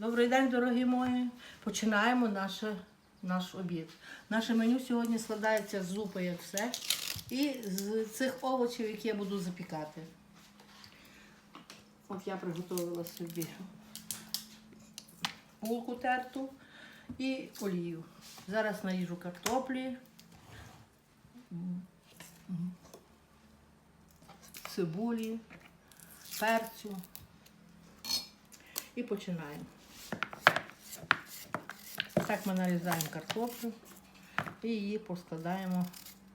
Добрий день, дорогі мої. Починаємо наше, наш обід. Наше меню сьогодні складається з зупи, як все, і з цих овочів, які я буду запікати. От я приготувала собі булку терту і олію. Зараз наріжу картоплі, цибулі, перцю. І починаємо. Так ми нарізаємо картоплю і її поскладаємо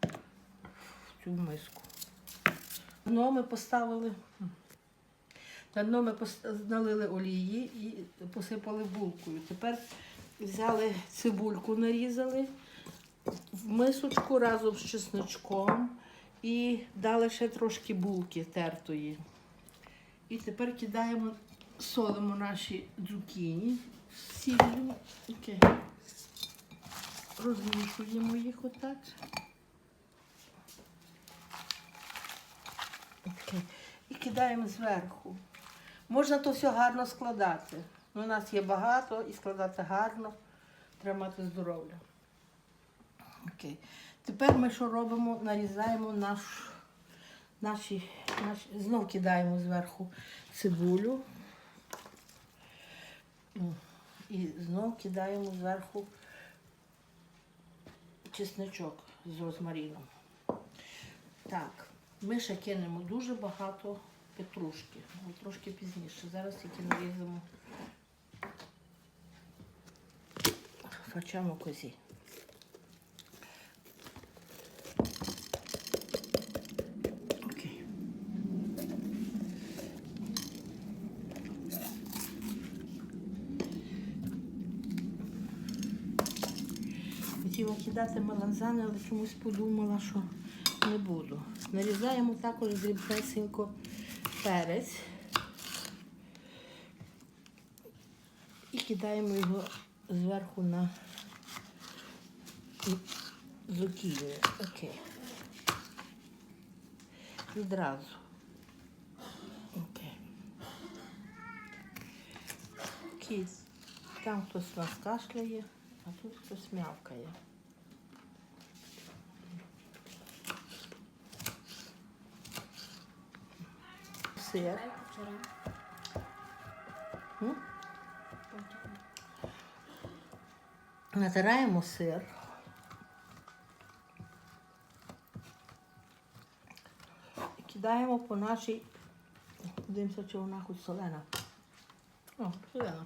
в цю миску. Дно ми поставили. На дно ми налили олії і посипали булкою. Тепер взяли цибульку, нарізали в мисочку разом з чесночком і дали ще трошки булки тертої. І тепер кидаємо, солимо наші дзукіні сіллю. Окей. Розмішуємо їх отак. Окей. І кидаємо зверху. Можна то все гарно складати. Ну, У нас є багато і складати гарно. Треба мати здоров'я. Окей. Тепер ми що робимо? Нарізаємо наш, наші, наші, знов кидаємо зверху цибулю. І знов кидаємо зверху чесничок з розмаріном. Так, ми ще кинемо дуже багато петрушки. Трошки пізніше. Зараз тільки нарізаємо фачамо козі. Окей. Кидати меланзани, але чомусь подумала, що не буду. Нарізаємо також дрібнесенько перець і кидаємо його зверху на зукіння. Окей. Відразу. Окей. Там хтось нас кашляє, а тут хтось м'явкає. Сир. Натираємо сир. І кидаємо по нашій. Дивимося, чи вона хоч солена. О, солена.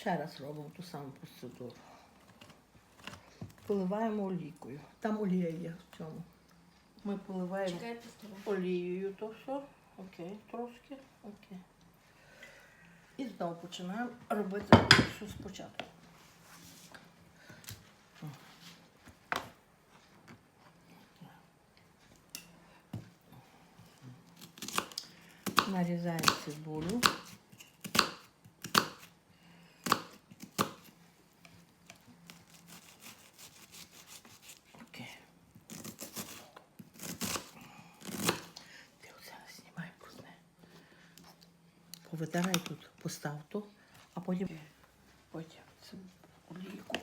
Ще раз робимо ту саму процедуру. Поливаємо олійкою. Там олія є в цьому. Ми поливаємо Чекайте олією то все. Окей, трошки. Окей. І знову починаємо робити все спочатку. Нарізаємо цибулю. Повитирай тут, постав то, а потім. Потім цю олійку.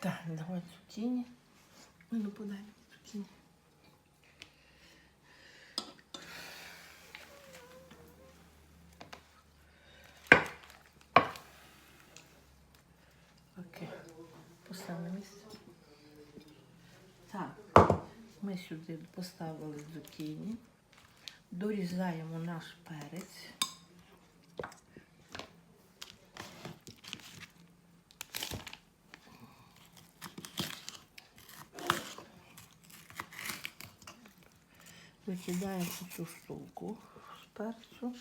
Так, давай цукіні. Ну, ну подай цукіні. Окей. Постав на місце. Так, ми сюди поставили цукіні, дорізаємо наш перець. Викидаємо цю штуку з перцю.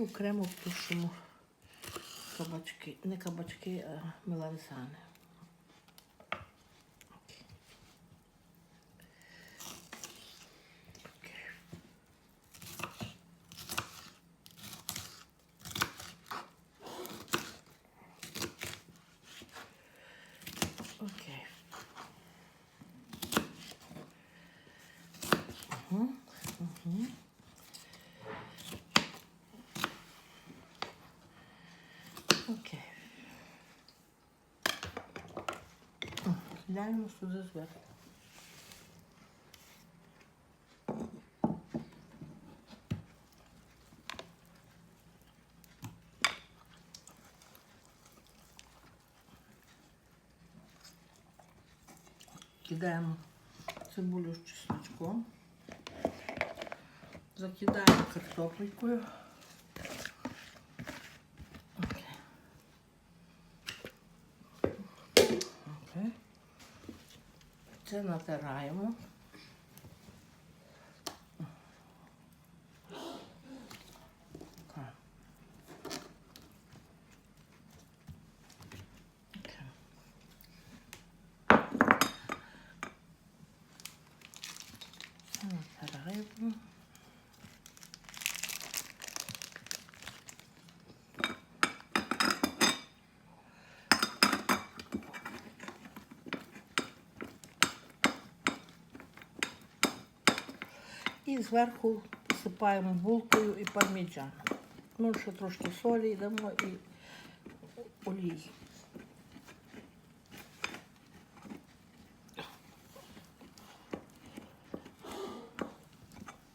Окремо тушимо кабачки. Не кабачки, а меланзани. Окей. Окей. Окей. Угу. Угу. Окей. О, Кидаємо сюди зверху. Кидаємо цибулю з чесночком. Закидаємо картопелькою. Окей. Окей. Це натираємо. Так. Окей. Це натираємо. І зверху посипаємо булкою і парміджаном. Ну, ще трошки солі йдемо і олії.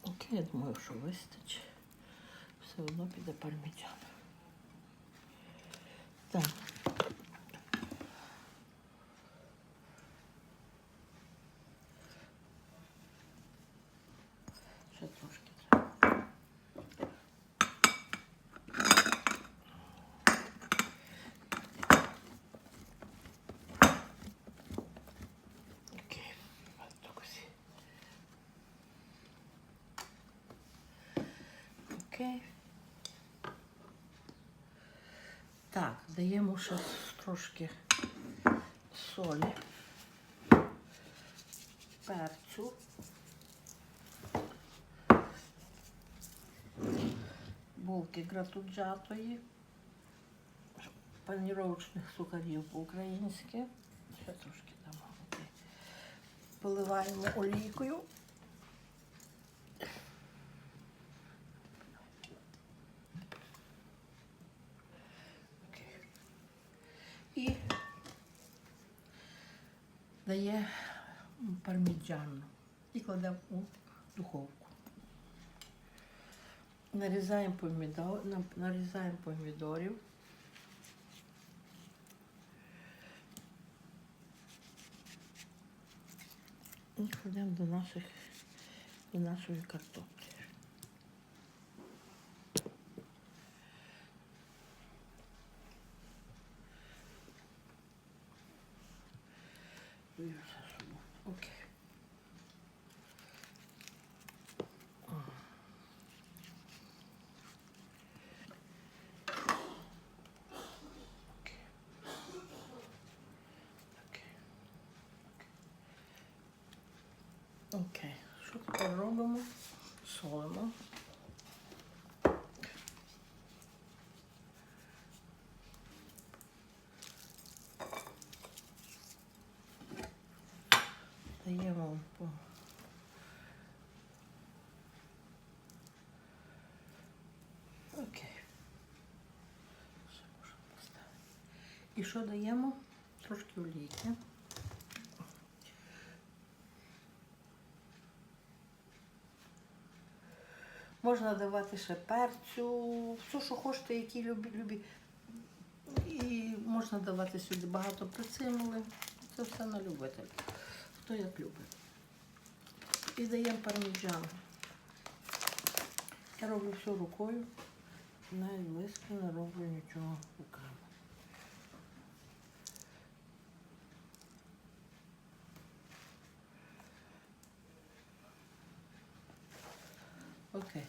Окей, я думаю, що вистачить. Все одно піде парміджан. Так. Ще трошки треба. Окей, ось так ось. Так, даємо ще трошки солі, перцю. Булки гратуджатої, паніровочних сухарів по-українськи. Ще трошки дамо. Поливаємо олійкою. Дає парміджану і кладемо у духовку. Нарізаємо помідор, нарізаємо помідорів. І кладемо до наших до нашої картоплі. Окей. Окей. Окей. Окей. Що тепер робимо? Солимо. Даємо по Окей. І що даємо? Трошки олійки. Можна давати ще перцю, все, що хочете, які любі. І можна давати сюди багато прицимули. Це все на любителя. Хто як любить. І даємо парміджан. Я роблю все рукою. Навіть близько не роблю нічого руками. Окей.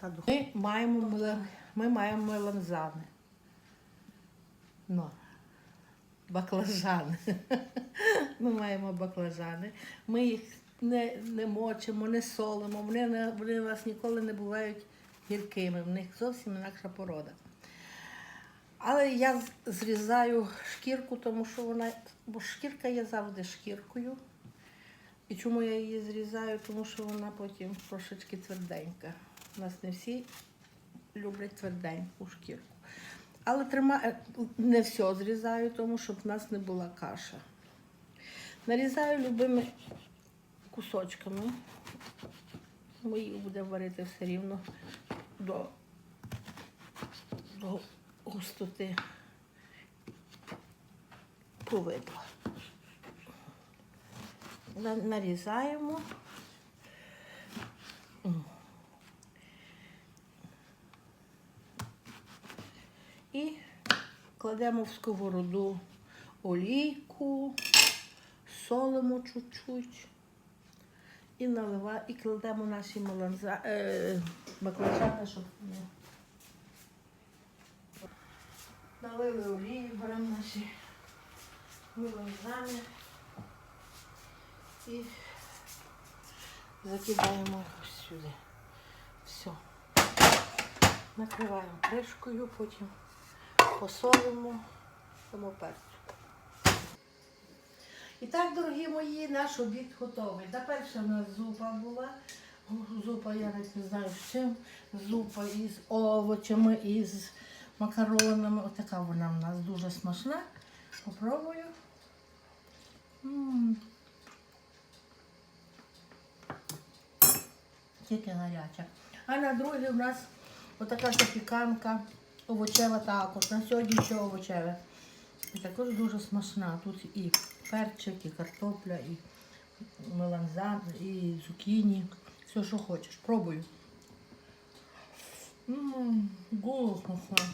Така дух. Ми маємо, мелан- ми маємо меланзани. Ну, баклажани. Ми маємо баклажани. Ми їх не, не мочимо, не солимо. Вони, не, вони у нас ніколи не бувають гіркими. В них зовсім інакша порода. Але я зрізаю шкірку, тому що вона, бо шкірка є завжди шкіркою. І чому я її зрізаю? Тому що вона потім трошечки тверденька. У нас не всі люблять тверденьку шкірку. Але трима... е, не все зрізаю, тому щоб в нас не була каша. Нарізаю любими кусочками. Ми їх будемо варити все рівно до, до густоти повидла. На- Нарізаємо. І кладемо в сковороду олійку, солимо чуть-чуть і і кладемо наші меланза, е, баклажани, щоб не налили олії, беремо наші меланзани і закидаємо їх сюди. Все. Накриваємо кришкою, потім посолимо, тому перцю. І так, дорогі мої, наш обід готовий. Та перша у нас зупа була. Зупа, я навіть не знаю з чим. Зупа із овочами, із макаронами. Отака вона в нас дуже смачна. Попробую. М. Тільки гаряча. А на другий у нас отака запіканка овочева також. На сьогодні ще овочеве. І також дуже смачна. Тут і перчик, і картопля, і меланзан, і цукіні. Все, що хочеш. Пробую. Ммм, смачно.